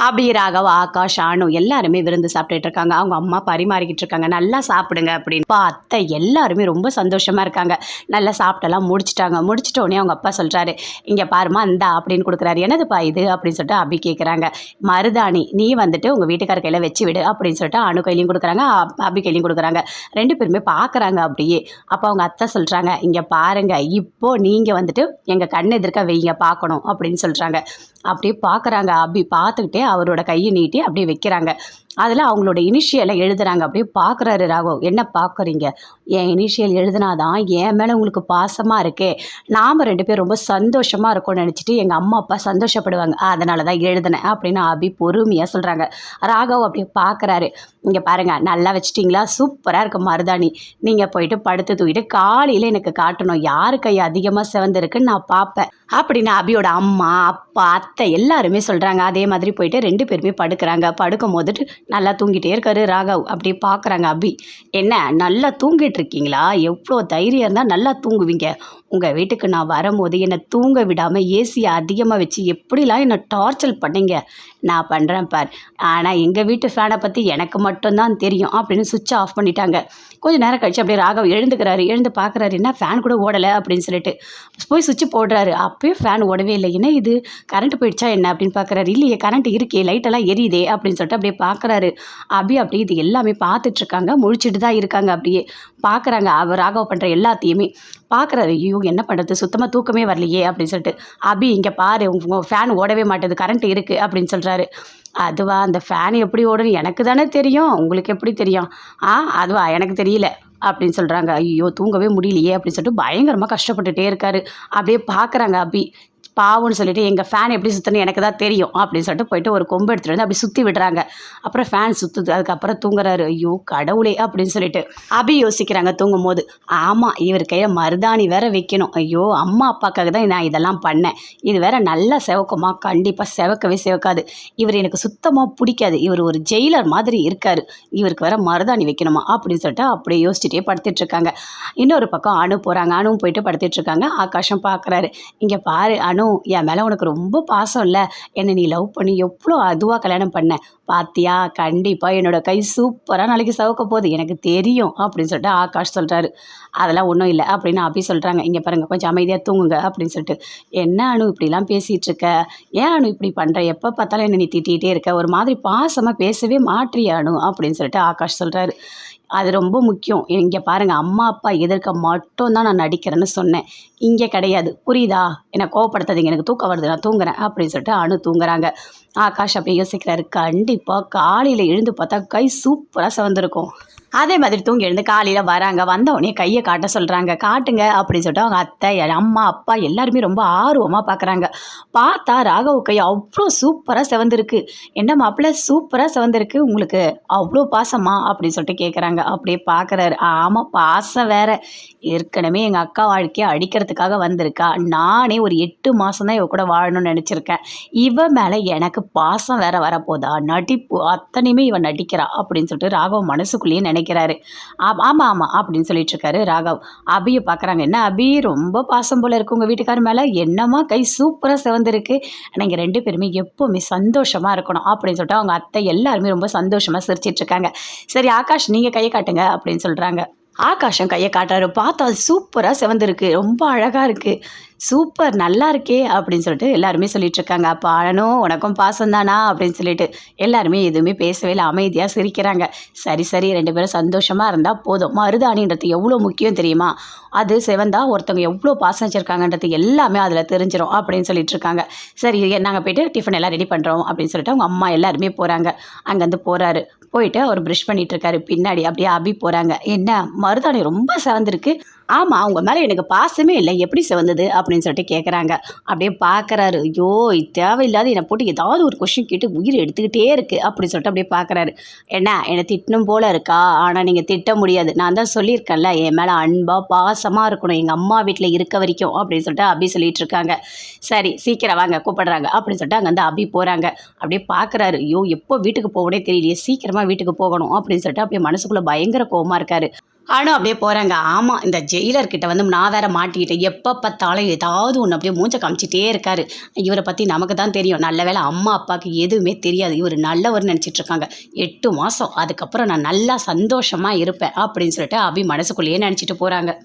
அபிராகவ் ஆகாஷ் ஆனு எல்லாருமே விருந்து சாப்பிட்டுட்டு இருக்காங்க. அவங்க அம்மா பரிமாறிக்கிட்டு இருக்காங்க. நல்லா சாப்பிடுங்க அப்படின்னு அப்பா, அத்தை எல்லாருமே ரொம்ப சந்தோஷமா இருக்காங்க. நல்லா சாப்பிட்டெல்லாம் முடிச்சிட்டாங்க. முடிச்சிட்டோடனே அவங்க அப்பா சொல்றாரு இங்க பாருமா இந்தா அப்படின்னு கொடுக்குறாரு. என்னதுப்பா இது? அப்படின்னு சொல்லிட்டு அபி கேட்குறாங்க மருதாணி நீ வந்துட்டு உங்க வீட்டுக்கார கையில வச்சு விடு அப்படின்னு சொல்லிட்டு அணு கையிலையும் கொடுக்குறாங்க. அப்- அபி கையிலையும் கொடுக்குறாங்க. ரெண்டு பேருமே பார்க்குறாங்க அப்படியே. அப்போ அவங்க அத்தை சொல்றாங்க இங்க பாருங்க இப்போ நீங்க வந்துட்டு எங்க கண்ணு எதிர்க்க வைங்க பார்க்கணும் அப்படின்னு சொல்றாங்க. அப்படியே பார்க்குறாங்க அபி பார்த்துக்கிட்டே அவரோட கையை நீட்டி அப்படியே வைக்கிறாங்க. அதில் அவங்களோட இனிஷியலை எழுதுகிறாங்க அப்படியே பார்க்குறாரு ராகவ். என்ன பார்க்குறீங்க என் இனிஷியல் எழுதினாதான் என் மேலே உங்களுக்கு பாசமாக இருக்கே. நாம் ரெண்டு பேரும் ரொம்ப சந்தோஷமாக இருக்கோம்னு நினச்சிட்டு எங்கள் அம்மா அப்பா சந்தோஷப்படுவாங்க. அதனால தான் எழுதினேன். அப்படின்னு அபி பொறுமையாக சொல்கிறாங்க ராகவ் அப்படியே பார்க்குறாரு இங்கே பாருங்கள் நல்லா வச்சிட்டிங்களா? சூப்பராக இருக்கு மருதாணி. நீங்கள் போயிட்டு படுத்து தூக்கிட்டு காலையில் எனக்கு காட்டணும். யாரு கை அதிகமாக சிவந்திருக்குன்னு நான் பார்ப்பேன் அப்படின்னு அபியோட அம்மா அப்பா அத்தை எல்லாருமே சொல்கிறாங்க அதே மாதிரி போயிட்டு ரெண்டு பேருமே படுக்கிறாங்க. படுக்கும் போதுட்டு நல்லா தூங்கிட்டே இருக்காரு ராகவ். அப்படி பார்க்குறாங்க அபி. என்ன நல்லா தூங்கிட்டு இருக்கீங்களா? எவ்வளோ தைரியம் இருந்தால் நல்லா தூங்குவீங்க. உங்கள் வீட்டுக்கு நான் வரும்போது என்னை தூங்க விடாமல் ஏசியை அதிகமாக வச்சு எப்படிலாம் என்னை டார்ச்சர் பண்ணீங்க? நான் பண்ணுறேன் பார். ஆனால் எங்கள் வீட்டு ஃபேனை பற்றி எனக்கு மட்டும்தான் தெரியும் அப்படின்னு சுவிட்ச் ஆஃப் பண்ணிட்டாங்க. கொஞ்சம் நேரம் கழிச்சு அப்படியே ராகவ் எழுந்துக்கிறாரு. எழுந்து பார்க்குறாரு என்ன ஃபேன் கூட ஓடலை? அப்படின்னு சொல்லிட்டு. போய் சுவிட்ச் போடுறாரு. அப்பயும் ஃபேன் ஓடவே இல்லை. என்ன இது? கரண்ட் போயிடுச்சா என்ன? அப்படின்னு பார்க்குறாரு இல்லையே கரண்ட் இருக்கே லைட்டெல்லாம் எரியுதே அப்படின்னு சொல்லிட்டு அப்படியே பார்க்குறாரு அபி அப்படியே இது எல்லாமே பார்த்துட்டு இருக்காங்க முழிச்சிட்டு தான் இருக்காங்க அப்படியே. பார்க்குறாங்க அவர் ராகவ் பண்ணுற எல்லாத்தையுமே. பார்க்குறாரு ஐயோ என்ன பண்ணுறது சுத்தமாக தூக்கமே வரலையே அப்படின்னு சொல்லிட்டு. அபி இங்கே பாரு. உங்கள் ஃபேன் ஓடவே மாட்டேது. கரண்ட் இருக்குது அப்படின்னு சொல்கிறாரு அதுவா? அந்த ஃபேன் எப்படி ஓடுன்னு எனக்கு தானே தெரியும். உங்களுக்கு எப்படி தெரியும்? ஆ அதுவா? எனக்கு தெரியல. அப்படின்னு சொல்கிறாங்க ஐயோ தூங்கவே முடியலையே. அப்படின்னு சொல்லிட்டு பயங்கரமாக கஷ்டப்பட்டுட்டே இருக்காரு. அப்படியே பார்க்குறாங்க அபி. பாவம்னு சொல்லிட்டு எங்கள் ஃபேன் எப்படி சுற்றணும் எனக்கு தான் தெரியும் அப்படின்னு சொல்லிட்டு போயிட்டு ஒரு கொம்பு எடுத்துகிட்டு வந்து அப்படி சுற்றி விடுறாங்க. அப்புறம் ஃபேன் சுற்றுது அதுக்கப்புறம் தூங்குறாரு. ஐயோ கடவுளே அப்படின்னு சொல்லிட்டு அபி யோசிக்கிறாங்க தூங்கும் போது ஆமாம் இவர் கையில் மருதாணி வேற வைக்கணும். ஐயோ அம்மா அப்பாக்காக தான் நான் இதெல்லாம் பண்ணேன். இது வேற நல்லா செவக்குமா? கண்டிப்பாக செவக்கவே செவக்காது. இவர் எனக்கு சுத்தமாக பிடிக்காது. இவர் ஒரு ஜெயிலர் மாதிரி இருக்கார். இவருக்கு வேற மருதாணி வைக்கணுமா? அப்படின்னு சொல்லிட்டு அப்படியே யோசிச்சுட்டே படுத்துட்டு இருக்காங்க இன்னொரு பக்கம் அணு போகிறாங்க அணுவும் போயிட்டு படுத்துட்டு இருக்காங்க ஆகாஷம் பார்க்குறாரு இங்கே பாரு அனு என் மேலே உனக்கு ரொம்ப பாசம் இல்லை. என்னை நீ லவ் பண்ணி எவ்வளோ அதுவாக கல்யாணம் பண்ண. பாத்தியா? கண்டிப்பாக என்னோடய கை சூப்பராக நாளைக்கு சவுக்க போகுது. எனக்கு தெரியும் அப்படின்னு சொல்லிட்டு ஆகாஷ் சொல்கிறாரு அதெல்லாம் ஒன்றும் இல்லை அப்படின்னு அப்படி சொல்கிறாங்க இங்கே பாருங்க கொஞ்சம் அமைதியாக தூங்குங்க அப்படின்னு சொல்லிட்டு. என்ன அனு இப்படிலாம் பேசிகிட்டு இருக்க? ஏன் அனு இப்படி பண்ணுற எப்போ பார்த்தாலும் என்ன நீ திட்டிகிட்டே இருக்க? ஒரு மாதிரி பாசமாக பேசவே மாற்றியானு அப்படின்னு சொல்லிட்டு ஆகாஷ் சொல்கிறாரு அது ரொம்ப முக்கியம். இங்கே பாருங்கள் அம்மா அப்பா எதிர்க்க மட்டும் தான் நான் நடிக்கிறேன்னு சொன்னேன். இங்கே கிடையாது. புரியுதா? என்னை கோவப்படுத்தாதீங்க. எனக்கு தூக்கம் வருது. நான் தூங்குறேன் அப்படின்னு சொல்லிட்டு அணு தூங்குறாங்க. ஆகாஷ் அப்படி யோசிக்கிறாரு. கண்டிப்பாக காலையில் எழுந்து பார்த்தா கை சூப்பராக சவந்திருக்கும். அதே மாதிரி தூங்கி எழுந்து காலையில் வராங்க. வந்த உடனே கையை காட்ட சொல்கிறாங்க காட்டுங்க அப்படின்னு சொல்லிட்டு அவங்க அத்தை என் அம்மா அப்பா எல்லாருமே ரொம்ப ஆர்வமாக பார்க்குறாங்க பார்த்தா ராகவ கை அவ்வளோ சூப்பராக சிவந்திருக்கு. என்ன மாப்பிள்ள சூப்பராக செவந்திருக்கு. உங்களுக்கு அவ்வளோ பாசமா அப்படின்னு சொல்லிட்டு கேட்குறாங்க அப்படியே பார்க்குறாரு ஆமாம் பாசம் வேற. ஏற்கனவே எங்கள் அக்கா வாழ்க்கையை அடிக்கிறதுக்காக வந்திருக்கா. நானே ஒரு எட்டு மாதம் தான் இவ கூட வாழணும்னு நினச்சிருக்கேன். இவன் மேலே எனக்கு பாசம் வேற வரப்போதா நடிப்பு அத்தனையுமே இவன் நடிக்கிறா அப்படின்னு சொல்லிட்டு ராகவ் மனசுக்குள்ளேயே நினைக்கிறாரு. ஆமாம் ஆமாம் அப்படின்னு சொல்லிட்டு இருக்காரு ராகவ். அபியை பார்க்குறாங்க. என்ன அபி? ரொம்ப பாசம் போல இருக்கு உங்கள் வீட்டுக்காரர் மேலே. என்னமா கை சூப்பராக சிவந்திருக்கு. நீங்கள் ரெண்டு பேருமே எப்போவுமே சந்தோஷமாக இருக்கணும் அப்படின்னு சொல்லிட்டு அவங்க அத்தை எல்லாருமே ரொம்ப சந்தோஷமாக சிரிச்சிட்டு இருக்காங்க சரி ஆகாஷ் நீங்கள் கையை காட்டுங்க அப்படின்னு சொல்கிறாங்க ஆகாஷம் கையை காட்டுறாரு. பார்த்தா சூப்பராக சிவந்திருக்கு. ரொம்ப அழகாக இருக்குது சூப்பர் நல்லா இருக்கே அப்படின்னு சொல்லிட்டு எல்லாருமே சொல்லிட்டு இருக்காங்க. அப்போ அழனும் உனக்கும் பாசம் தானா அப்படின்னு சொல்லிட்டு எல்லாருமே எதுவுமே பேசவே இல்லை அமைதியாக சிரிக்கிறாங்க. சரி சரி ரெண்டு பேரும் சந்தோஷமாக இருந்தால் போதும். மருதாணின்றது எவ்வளோ முக்கியம் தெரியுமா? அது செவந்தா ஒருத்தவங்க எவ்வளோ பாசம் வச்சுருக்காங்கன்றது எல்லாமே அதில் தெரிஞ்சிடும் அப்படின்னு சொல்லிட்டு இருக்காங்க. சரி நாங்கள் போயிட்டு டிஃபன் எல்லாம் ரெடி பண்ணுறோம் அப்படின்னு சொல்லிட்டு அவங்க அம்மா எல்லாருமே போகிறாங்க அங்கேருந்து போகிறாரு போயிட்டு அவர் ப்ரஷ் பண்ணிட்டு இருக்காரு. பின்னாடி அப்படியே அபி போகிறாங்க என்ன மருதாணி ரொம்ப சிவந்திருக்கு. ஆமாம் அவங்க மேலே எனக்கு பாசமே இல்லை. எப்படி சிவந்தது அப்படின்னு சொல்லிட்டு கேட்குறாங்க அப்படியே பார்க்குறாரு ஐயோ தேவையில்லாத என்னை போட்டு ஏதாவது ஒரு கொஷின் கேட்டு உயிர் எடுத்துக்கிட்டே இருக்குது அப்படின்னு சொல்லிட்டு அப்படியே பார்க்குறாரு என்ன என்னை திட்டணும் போல் இருக்கா? ஆனால் நீங்கள் திட்ட முடியாது. நான் தான் சொல்லியிருக்கேன்ல என் மேலே அன்பாக பாசமாக இருக்கணும். எங்கள் அம்மா வீட்டில் இருக்க வரைக்கும் அப்படின்னு சொல்லிட்டு அபி சொல்லிட்டு இருக்காங்க. சரி சீக்கிரம் வாங்க கூப்பிடுறாங்க. அப்படின்னு சொல்லிட்டு அங்கே வந்து அபி போகிறாங்க அப்படியே பார்க்குறாரு ஐயோ எப்போ வீட்டுக்கு போகணே தெரியலையே. சீக்கிரமாக வீட்டுக்கு போகணும் அப்படின்னு சொல்லிட்டு அப்படியே மனசுக்குள்ளே பயங்கர கோவமாக இருக்காரு. அனு அப்படியே போகிறாங்க ஆமாம் இந்த ஜெயிலர்கிட்ட வந்து நான் வேற மாட்டிக்கிட்டேன். எப்போ பார்த்தாலும் ஏதாவது ஒன்று அப்படியே மூஞ்ச காமிச்சிட்டே இருக்காரு. இவரை பற்றி நமக்கு தான் தெரியும். நல்ல வேளை அம்மா அப்பாவுக்கு எதுவுமே தெரியாது. இவர் நல்லவர் நினச்சிட்ருக்காங்க. எட்டு மாதம் அதுக்கப்புறம் நான் நல்லா சந்தோஷமாக இருப்பேன் அப்படின்னு சொல்லிட்டு அபி மனசுக்குள்ளேயே நினச்சிட்டு போகிறாங்க